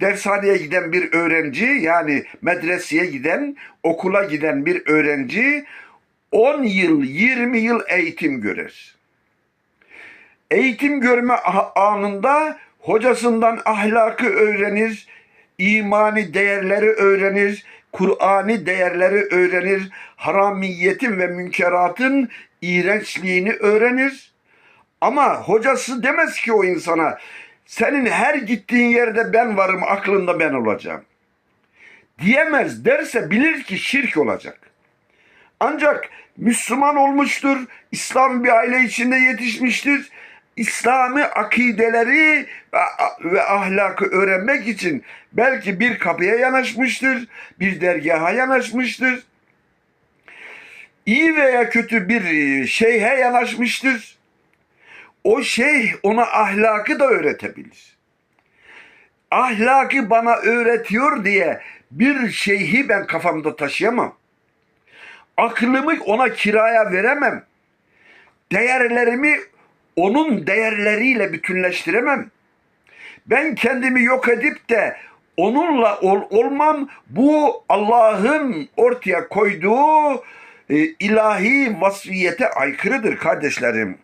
dershaneye giden bir öğrenci yani medreseye giden, okula giden bir öğrenci 10 yıl, 20 yıl eğitim görer. Eğitim görme anında hocasından ahlakı öğrenir, imani değerleri öğrenir, Kur'ani değerleri öğrenir, haramiyetin ve münkeratın iğrençliğini öğrenir. Ama hocası demez ki o insana senin her gittiğin yerde ben varım aklında ben olacağım. Diyemez derse bilir ki şirk olacak. Ancak Müslüman olmuştur, İslam bir aile içinde yetişmiştir. İslami akideleri ve- ahlakı öğrenmek için belki bir kapıya yanaşmıştır, bir dergaha yanaşmıştır. İyi veya kötü bir e, şeyhe yanaşmıştır. O şeyh ona ahlakı da öğretebilir. Ahlakı bana öğretiyor diye bir şeyhi ben kafamda taşıyamam. Aklımı ona kiraya veremem. Değerlerimi onun değerleriyle bütünleştiremem. Ben kendimi yok edip de onunla ol, olmam bu Allah'ın ortaya koyduğu e, ilahi vasfiyete aykırıdır kardeşlerim.